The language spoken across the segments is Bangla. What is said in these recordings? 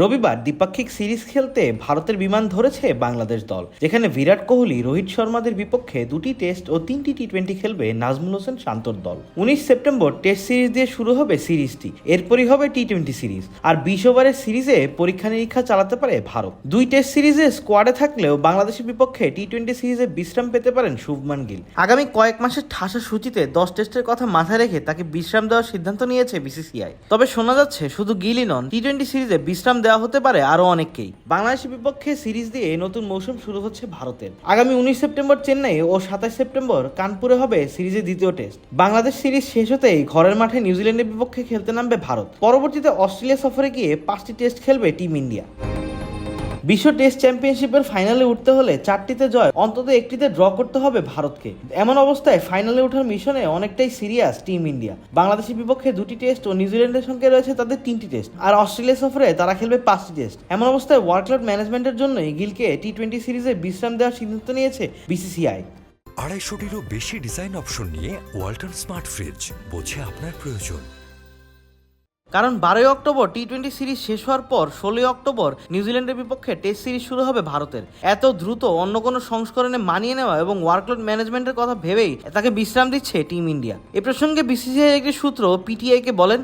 রবিবার দ্বিপাক্ষিক সিরিজ খেলতে ভারতের বিমান ধরেছে বাংলাদেশ দল, যেখানে বিরাট কোহলি, রোহিত শর্মাদের বিপক্ষে দুটি টেস্ট ও তিনটি টি টোয়েন্টি খেলবে নাজমুল হোসেন শান্তর দল। উনিশ সেপ্টেম্বর টেস্ট সিরিজ দিয়ে শুরু হবে সিরিজটি, এরপরই হবে টি টোয়েন্টি সিরিজ, আর বিশ ওভারের সিরিজে পরীক্ষা নিরীক্ষা চালাতে পারে ভারত। দুই টেস্ট সিরিজে স্কোয়াডে থাকলেও বাংলাদেশের বিপক্ষে টি টোয়েন্টি সিরিজে বিশ্রাম পেতে পারেন শুভমান গিল। আগামী কয়েক মাসের ঠাসা সূচিতে দশ টেস্টের কথা মাথায় রেখে তাকে বিশ্রাম দেওয়ার সিদ্ধান্ত নিয়েছে বিসিসিআই। তবে শোনা যাচ্ছে, শুধু গিলই নন টি টোয়েন্টি সিরিজে বিশ্রাম দেওয়া হতে পারে আরও অনেককেই। বাংলাদেশের বিপক্ষে সিরিজ দিয়ে নতুন মৌসুম শুরু হচ্ছে ভারতের। আগামী উনিশ সেপ্টেম্বর চেন্নাই ও সাতাশ সেপ্টেম্বর কানপুরে হবে সিরিজের দ্বিতীয় টেস্ট। বাংলাদেশ সিরিজ শেষ হতেই ঘরের মাঠে নিউজিল্যান্ডের বিপক্ষে খেলতে নামবে ভারত। পরবর্তীতে অস্ট্রেলিয়া সফরে গিয়ে পাঁচটি টেস্ট খেলবে টিম ইন্ডিয়া। বিশ্ব টেস্ট চ্যাম্পিয়নশিপের ফাইনালে উঠতে হলে চারটিতে জয়, অন্তত একটিতে ড্র করতে হবে ভারতকে। এমন অবস্থায় ফাইনালে ওঠার মিশনে অনেকটাই সিরিয়াস টিম ইন্ডিয়া। বাংলাদেশের বিপক্ষে দুটি টেস্ট ও নিউজিল্যান্ডের সঙ্গে রয়েছে তাদের তিনটি টেস্ট। আর অস্ট্রেলিয়া সফরে তারা খেলবে পাঁচটি টেস্ট। এমন অবস্থায় ওয়ার্কলোড ম্যানেজমেন্টের জন্যই গিলকে টি টোয়েন্টি সিরিজে বিশ্রাম দেওয়ার সিদ্ধান্ত নিয়েছে বিসিসিআই আড়াইশোটিরও বেশি ডিজাইন অপশন নিয়ে ওয়াল্টন স্মার্ট ফ্রিজ, বোঝে আপনার প্রয়োজন। কারণ বারোই অক্টোবর টি টোয়েন্টি সিরিজ শেষ হওয়ার পর ষোলোই অক্টোবর নিউজিল্যান্ডের বিপক্ষে টেস্ট সিরিজ শুরু হবে ভারতের। এত দ্রুত অন্য কোনো সংস্করণে মানিয়ে নেওয়া এবং ওয়ার্কলোড ম্যানেজমেন্টের কথা ভেবেই তাকে বিশ্রাম দিচ্ছে টিম ইন্ডিয়া এ প্রসঙ্গে বিসিসিআই একটি সূত্র পিটিআইকে বলেন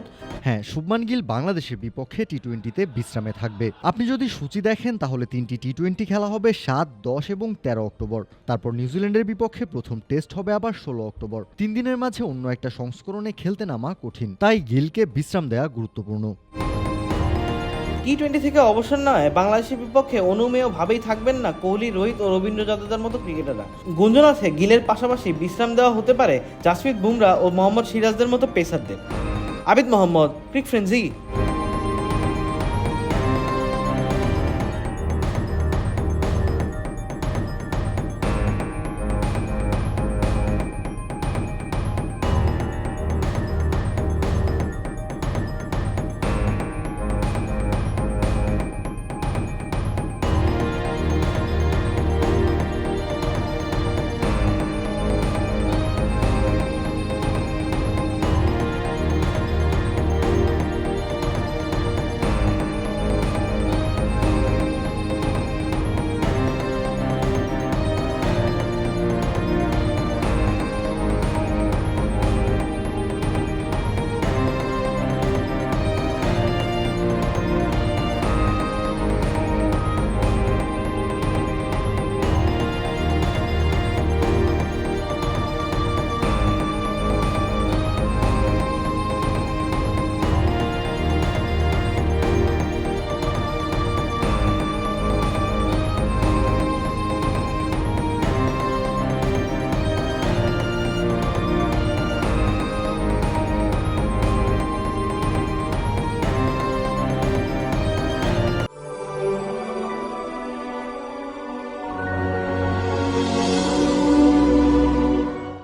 হ্যাঁ শুভমান গিল বাংলাদেশের বিপক্ষে টি টোয়েন্টিতে বিশ্রামে থাকবে। আপনি যদি সূচি দেখেন, তাহলে তিনটি টি টোয়েন্টি খেলা হবে সাত, দশ এবং তেরো অক্টোবর। তারপর নিউজিল্যান্ডের বিপক্ষে প্রথম টেস্ট হবে আবার ষোলো অক্টোবর। তিন দিনের মাঝে অন্য একটা সংস্করণে খেলতে নামা কঠিন। তাই গিলকে বিশ্রাম দেওয়া গুরুত্বপূর্ণ। টি টোয়েন্টি থেকে অবসর নয় বাংলাদেশের বিপক্ষে অনুমেয় ভাবেই থাকবেন না কোহলি, রোহিত ও রবীন্দ্র জাদেজার মতো ক্রিকেটাররা। গুঞ্জন আছে, গিলের পাশাপাশি বিশ্রাম দেওয়া হতে পারে জাসপ্রীত বুমরা ও মোহাম্মদ সিরাজদের মতো পেসারদের। আবিদ মোহাম্মদ, ক্রিক ফ্রেন্সি।